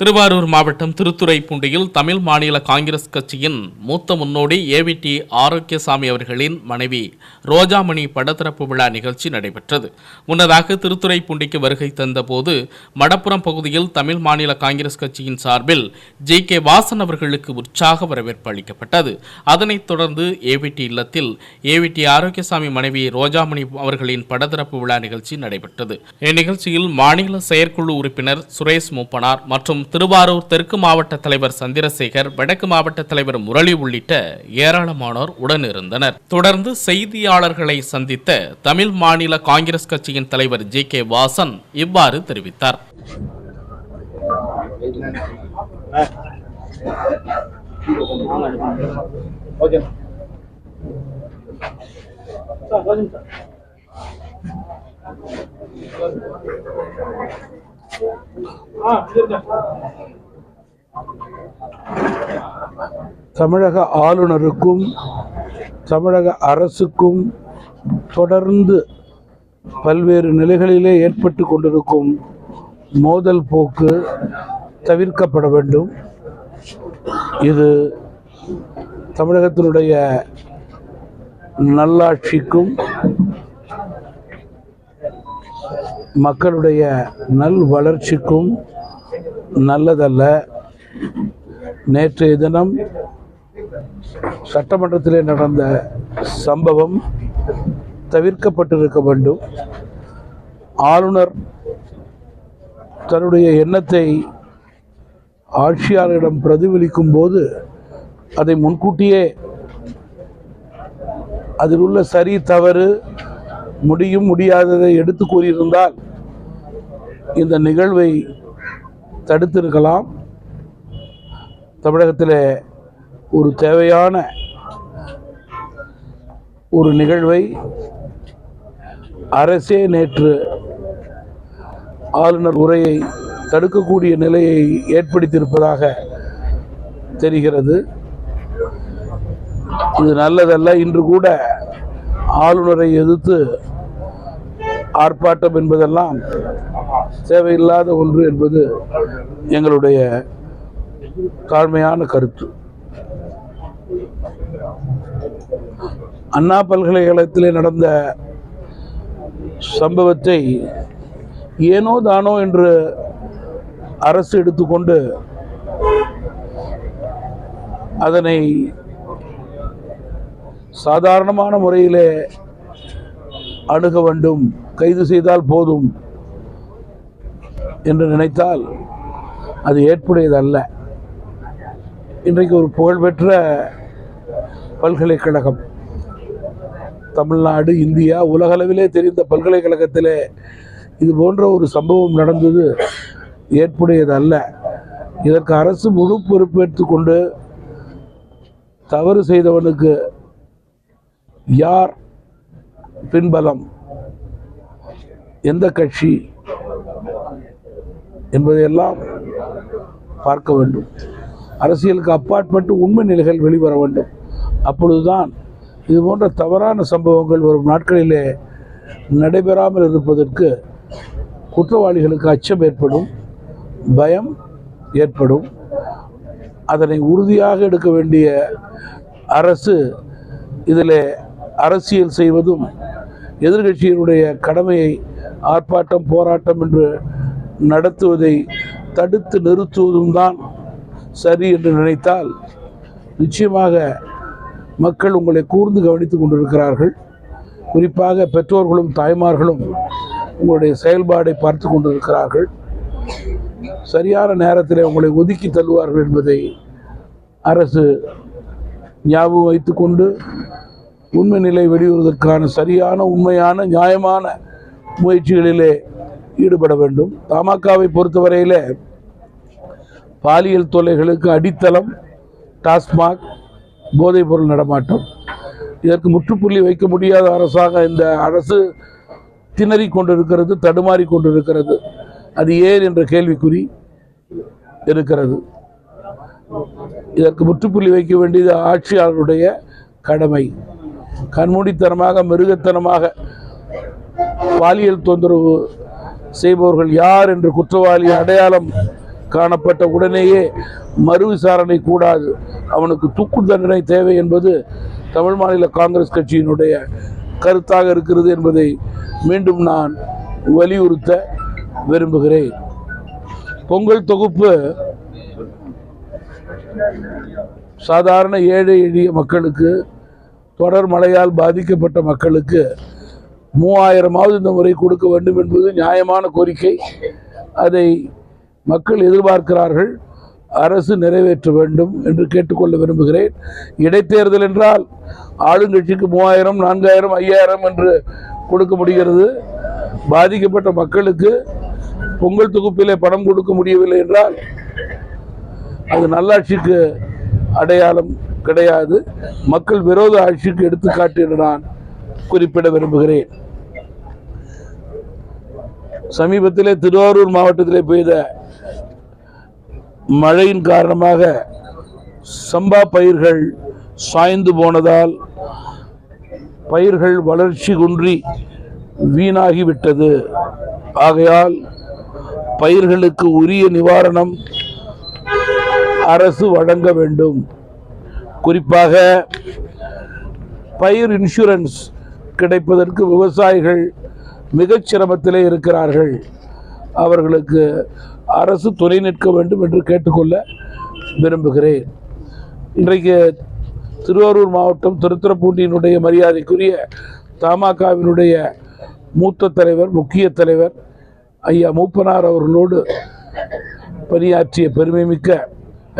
திருவாரூர் மாவட்டம் திருத்துறைப்பூண்டியில் தமிழ் மாநில காங்கிரஸ் கட்சியின் மூத்த முன்னோடி ஏவிடி ஆரோக்கியசாமி அவர்களின் மனைவி ரோஜாமணி படத்திறப்பு விழா நிகழ்ச்சி நடைபெற்றது. முன்னதாக திருத்துறைப்பூண்டிக்கு வருகை தந்தபோது மடப்புறம் பகுதியில் தமிழ் மாநில காங்கிரஸ் கட்சியின் சார்பில் ஜி கே வாசன் அவர்களுக்கு உற்சாக வரவேற்பு அளிக்கப்பட்டது. அதனைத் தொடர்ந்து ஏவிடி இல்லத்தில் ஏவிடி ஆரோக்கியசாமி மனைவி ரோஜாமணி அவர்களின் படத்திறப்பு விழா நிகழ்ச்சி நடைபெற்றது. இந்நிகழ்ச்சியில் மாநில செயற்குழு உறுப்பினர் சுரேஷ் மூப்பனார் மற்றும் திருவாரூர் தெற்கு மாவட்ட தலைவர் சந்திரசேகர் வடக்கு மாவட்ட தலைவர் முரளி உள்ளிட்ட ஏராளமானோர் உடனிருந்தனர். தொடர்ந்து செய்தியாளர்களை சந்தித்த தமிழ் மாநில காங்கிரஸ் கட்சியின் தலைவர் ஜி. கே. வாசன் இவ்வாறு தெரிவித்தார். Okay sir. தமிழக ஆளுநருக்கும் தமிழக அரசுக்கும் தொடர்ந்து பல்வேறு நிலைகளிலே ஏற்பட்டு கொண்டிருக்கும் மோதல் போக்கு தவிர்க்கப்பட வேண்டும். இது தமிழகத்தினுடைய நல்லாட்சிக்கும் மக்களுடைய நல் வளர்ச்சிக்கும் நல்லதல்ல. நேற்றைய தினம் சட்டமன்றத்திலே நடந்த சம்பவம் தவிர்க்கப்பட்டிருக்க வேண்டும். ஆளுநர் தன்னுடைய எண்ணத்தை ஆட்சியாளரிடம் பிரதிபலிக்கும் போது அதை முன்கூட்டியே அதில் உள்ள சரி தவறு முடியும் முடியாததை எடுத்து கூறியிருந்தால் இந்த நிகழ்வை தடுத்திருக்கலாம். தமிழகத்தில் ஒரு தேவையான ஒரு நிகழ்வை அரசே நேற்று ஆளுநர் உரையை தடுக்கக்கூடிய நிலையை ஏற்படுத்தியிருப்பதாக தெரிகிறது. இது நல்லதல்ல. இன்று கூட ஆளுநரை எதிர்த்து ஆர்ப்பாட்டம் என்பதெல்லாம் தேவையில்லாத ஒன்று என்பது எங்களுடைய தாழ்மையான கருத்து. அண்ணா பல்கலைக்கழகத்திலே நடந்த சம்பவத்தை ஏனோ தானோ என்று அரசு எடுத்துக்கொண்டு அதனை சாதாரணமான முறையிலே அணுக வேண்டும். கைது செய்தால் போதும் என்று நினைத்தால் அது ஏற்புடையதல்ல. இன்றைக்கு ஒரு புகழ்பெற்ற பல்கலைக்கழகம் தமிழ்நாடு இந்தியா உலகளவிலே தெரிந்த பல்கலைக்கழகத்திலே இது போன்ற ஒரு சம்பவம் நடந்தது ஏற்புடையதல்ல. இதற்கு அரசு முழு பொறுப்பேற்று கொண்டு தவறு செய்தவனுக்கு யார் பின்பலம்? எந்த கட்சி என்பதையெல்லாம் பார்க்க வேண்டும். அரசியலுக்கு அப்பாற்பட்டு உண்மை நிலைகள் வெளிவர வேண்டும். அப்பொழுதுதான் இது போன்ற தவறான சம்பவங்கள் வரும் நாட்களிலே நடைபெறாமல் இருப்பதற்கு குற்றவாளிகளுக்கு அச்சம் ஏற்படும் பயம் ஏற்படும். அதனை உறுதியாக எடுக்க வேண்டிய அரசு இதில் அரசியல் செய்வதும் எதிர்கட்சியினுடைய கடமையை ஆர்ப்பாட்டம் போராட்டம் என்று நடத்துவதை தடுத்து நிறுத்துவதும் தான் சரி என்று நினைத்தால் நிச்சயமாக மக்கள் உங்களை கூர்ந்து கவனித்துக் கொண்டிருக்கிறார்கள். குறிப்பாக பெற்றோர்களும் தாய்மார்களும் உங்களுடைய செயல்பாடை பார்த்து கொண்டிருக்கிறார்கள். சரியான நேரத்தில் உங்களை ஒதுக்கி தள்ளுவார்கள் என்பதை அரசு ஞாபகம் வைத்துக்கொண்டு உண்மை நிலை வெளிவருவதற்கான சரியான உண்மையான நியாயமான முயற்சிகளிலே ஈடுபட வேண்டும். தமாகவை பொறுத்தவரையில் பாலியல் தொல்லைகளுக்கு அடித்தளம் டாஸ்மாக் போதைப்பொருள் நடமாட்டம். இதற்கு முற்றுப்புள்ளி வைக்க முடியாத அரசாக இந்த அரசு திணறிக் கொண்டிருக்கிறது தடுமாறி கொண்டிருக்கிறது. அது ஏன் என்ற கேள்விக்குறி இருக்கிறது. இதற்கு முற்றுப்புள்ளி வைக்க வேண்டியது ஆட்சியாளருடைய கடமை. கண்மூடித்தனமாக மிருகத்தனமாக பாலியல் தொந்தரவு செய்பவர்கள் யார் என்று குற்றவாளி அடையாளம் காணப்பட்ட உடனேயே மறு விசாரணை கூடாது. அவனுக்கு தூக்கு தண்டனை தேவை என்பது தமிழ் மாநில காங்கிரஸ் கட்சியினுடைய கருத்தாக இருக்கிறது என்பதை மீண்டும் நான் வலியுறுத்த விரும்புகிறேன். பொங்கல் தொகுப்பு சாதாரண ஏழை எளிய மக்களுக்கு தொடர் மழையால் பாதிக்கப்பட்ட மக்களுக்கு மூவாயிரமாவது இந்த முறை கொடுக்க வேண்டும் என்பது நியாயமான கோரிக்கை. அதை மக்கள் எதிர்பார்க்கிறார்கள். அரசு நிறைவேற்ற வேண்டும் என்று கேட்டுக்கொள்ள விரும்புகிறேன். இடைத்தேர்தல் என்றால் ஆளுங்கட்சிக்கு மூவாயிரம் நான்காயிரம் ஐயாயிரம் என்று கொடுக்க முடிகிறது பாதிக்கப்பட்ட மக்களுக்கு பொங்கல் தொகுப்பிலே பணம் கொடுக்க முடியவில்லை என்றால் அது நல்லாட்சிக்கு அடையாளம் கிடையாது. மக்கள் விரோத ஆட்சிக்கு எடுத்துக்காட்டு என்று நான் குறிப்பிட விரும்புகிறேன். சமீபத்திலே திருவாரூர் மாவட்டத்திலே பெய்த மழையின் காரணமாக சம்பா பயிர்கள் சாய்ந்து போனதால் பயிர்கள் வளர்ச்சி குன்றி வீணாகிவிட்டது. ஆகையால் பயிர்களுக்கு உரிய நிவாரணம் அரசு வழங்க வேண்டும். குறிப்பாக பயிர் இன்சூரன்ஸ் கிடைப்பதற்கு விவசாயிகள் மிகச் சிரமத்திலே இருக்கிறார்கள். அவர்களுக்கு அரசு துணை நிற்க வேண்டும் என்று கேட்டுக்கொள்ள விரும்புகிறேன். இன்றைக்கு திருவாரூர் மாவட்டம் திருத்திரப்பூண்டியினுடைய மரியாதைக்குரிய தமாகவினுடைய மூத்த தலைவர் முக்கிய தலைவர் ஐயா மூப்பனார் அவர்களோடு பணியாற்றிய பெருமைமிக்க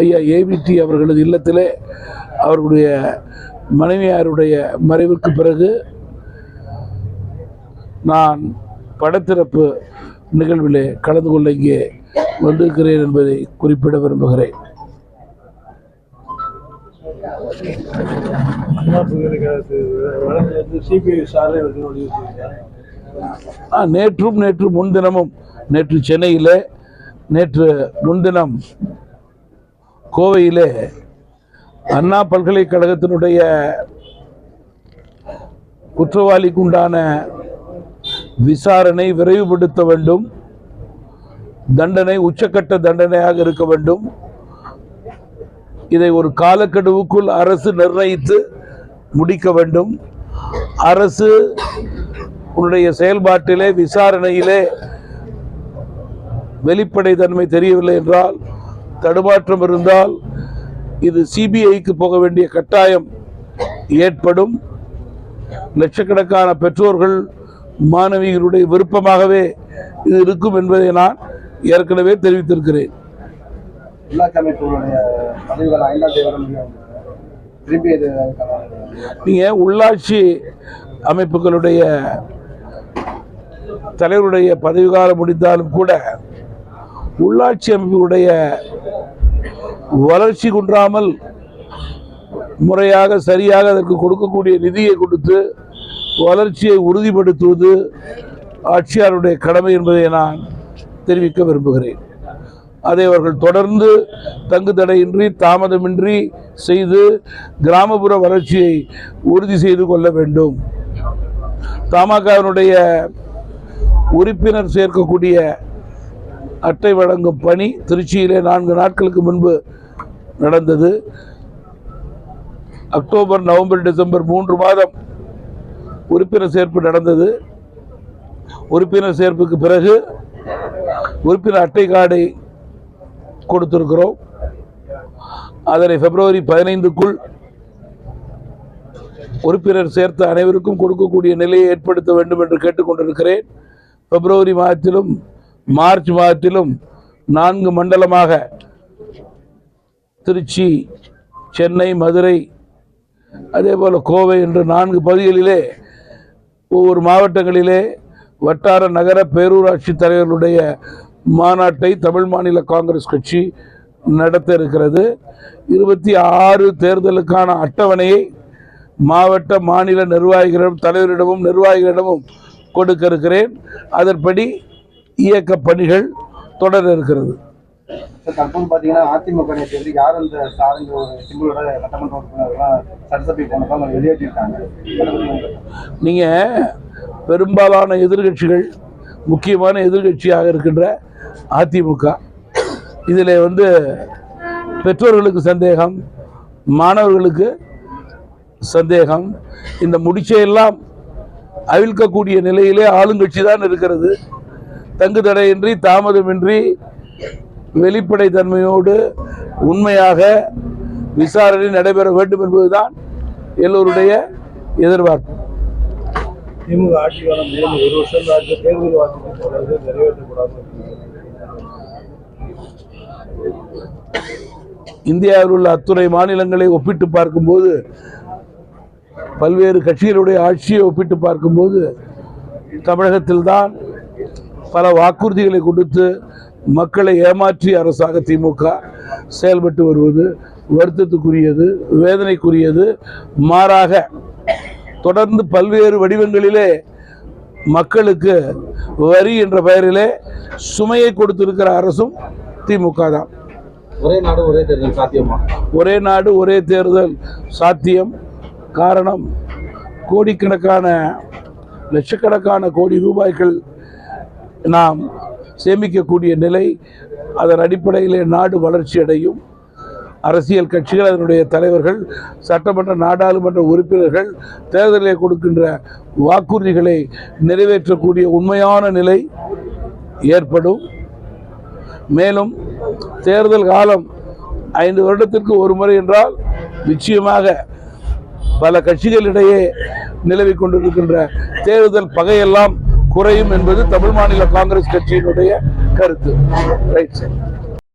ஐயா ஏவிடி அவர்களது இல்லத்திலே அவர்களுடைய மனைவியாருடைய மறைவுக்கு பிறகு நான் படத்திறப்பு நிகழ்விலே கலந்து கொள்ள இங்கே வந்திருக்கிறேன் என்பதை குறிப்பிட விரும்புகிறேன். ஆ, நேற்றும் நேற்று முன்தினமும் நேற்று சென்னையிலே நேற்று முன்தினம் கோவையிலே அண்ணா பல்கலைக்கழகத்தினுடைய குற்றவாளிக்கு உண்டான விசாரணை விரைவுபடுத்த வேண்டும். தண்டனை உச்சக்கட்ட தண்டனையாக இருக்க வேண்டும். இதை ஒரு காலக்கெடுவுக்குள் அரசு நிர்ணயித்து முடிக்க வேண்டும். அரசு உன்னுடைய செயல்பாட்டிலே விசாரணையிலே வெளிப்படைத்தன்மை தெரியவில்லை என்றால் தடுமாற்றம் இருந்தால் இது சிபிஐக்கு போக வேண்டிய கட்டாயம் ஏற்படும். லட்சக்கணக்கான பெற்றோர்கள் மாணவிகளுடைய விருப்பமாகவே இது இருக்கும் என்பதை நான் ஏற்கனவே தெரிவித்திருக்கிறேன். நீங்க உள்ளாட்சி அமைப்புகளுடைய தலைவருடைய பதவிக்காலம் முடிந்தாலும் கூட உள்ளாட்சி அமைப்புடைய வளர்ச்சி குன்றாமல் முறையாக சரியாக அதற்கு கொடுக்கக்கூடிய நிதியை கொடுத்து வளர்ச்சியை உறுதிப்படுத்துவது ஆட்சியாளருடைய கடமை என்பதை நான் தெரிவிக்க விரும்புகிறேன். அதை அவர்கள் தொடர்ந்து தங்கு தடையின்றி தாமதமின்றி செய்து கிராமப்புற வளர்ச்சியை உறுதி செய்து கொள்ள வேண்டும். தமாகவினுடைய உறுப்பினர் சேர்க்கக்கூடிய அட்டை வழங்கும் பணி திருச்சியிலே நான்கு நாட்களுக்கு முன்பு நடந்தது. அக்டோபர் நவம்பர் டிசம்பர் மூன்று மாதம் உறுப்பினர் சேர்ப்பு நடந்தது. உறுப்பினர் சேர்ப்புக்கு பிறகு உறுப்பினர் அட்டை கார்டை கொடுத்திருக்கிறோம். அதனை பிப்ரவரி பதினைந்துக்குள் உறுப்பினர் சேர்த்த அனைவருக்கும் கொடுக்கக்கூடிய நிலையை ஏற்படுத்த வேண்டும் என்று கேட்டுக்கொண்டிருக்கிறேன். பிப்ரவரி மாதத்திலும் மார்ச் மாதத்திலும் நான்கு மண்டலமாக திருச்சி சென்னை மதுரை அதே போல் கோவை என்று நான்கு பகுதிகளிலே ஒவ்வொரு மாவட்டங்களிலே வட்டார நகர பேரூராட்சி தலைவர்களுடைய மாநாட்டை தமிழ் மாநில காங்கிரஸ் கட்சி நடத்த இருக்கிறது. இருபத்தி ஆறு தேர்தலுக்கான அட்டவணையை மாவட்ட மாநில நிர்வாகிகளிடம் தலைவரிடமும் நிர்வாகிகளிடமும் கொடுக்க இருக்கிறேன். அதன்படி இயக்க பணிகள் தொடர இருக்கிறது. தற்போது பார்த்தீங்கன்னா அதிமுக நேற்று வந்து யார் அந்த சாருங்க சிம்பிளோட சட்டமன்ற உறுப்பினர்லாம் சட்டசபை போனப்போ அவங்க வெளியேற்றிருக்காங்க. நீங்கள் பெரும்பாலான எதிர்கட்சிகள் முக்கியமான எதிர்கட்சியாக இருக்கின்ற அதிமுக இதில் வந்து பெற்றோர்களுக்கு சந்தேகம் மாணவர்களுக்கு சந்தேகம் இந்த முடிச்சையெல்லாம் அவிழ்க்கக்கூடிய நிலையிலே ஆளுங்கட்சி தான் இருக்கிறது. தங்கு தடையின்றி தாமதமின்றி வெளிப்படை தன்மையோடு உண்மையாக விசாரணை நடைபெற வேண்டும் என்பதுதான் எல்லோருடைய எதிர்பார்ப்பு திமுக ஆட்சி காலம் மேலும் ஒரு வருஷம். தேர்தல் நிறைவேற்றக்கூடாது இந்தியாவில் உள்ள அத்துறை மாநிலங்களை ஒப்பிட்டு பார்க்கும்போது பல்வேறு கட்சிகளுடைய ஆட்சியை ஒப்பிட்டு பார்க்கும்போது தமிழகத்தில்தான் பல வாக்குறுதிகளை கொடுத்து மக்களை ஏமாற்றிய அரசாக திமுக செயல்பட்டு வருவது வருத்தத்துக்குரியது வேதனைக்குரியது. மாறாக தொடர்ந்து பல்வேறு வடிவங்களிலே மக்களுக்கு வரி என்ற பெயரிலே சுமையை கொடுத்திருக்கிற அரசும் திமுக தான். ஒரே நாடு ஒரே தேர்தல் சாத்தியமா? ஒரே நாடு ஒரே தேர்தல் சாத்தியம். காரணம் கோடிக்கணக்கான லட்சக்கணக்கான கோடி ரூபாய்கள் நாம் சேமிக்கக்கூடிய நிலை அதன் அடிப்படையிலே நாடு வளர்ச்சி அடையும். அரசியல் கட்சிகள் அதனுடைய தலைவர்கள் சட்டமன்ற நாடாளுமன்ற உறுப்பினர்கள் தேர்தலில் கொடுக்கின்ற வாக்குறுதிகளை நிறைவேற்றக்கூடிய உண்மையான நிலை ஏற்படும். மேலும் தேர்தல் காலம் ஐந்து வருடத்திற்கு ஒரு முறை என்றால் நிச்சயமாக பல கட்சிகளிடையே நிலவிக் கொண்டிருக்கின்ற தேர்தல் பகையெல்லாம் குறையும் என்பது தமிழ் மாநில காங்கிரஸ் கட்சியினுடைய கருத்து. Right sir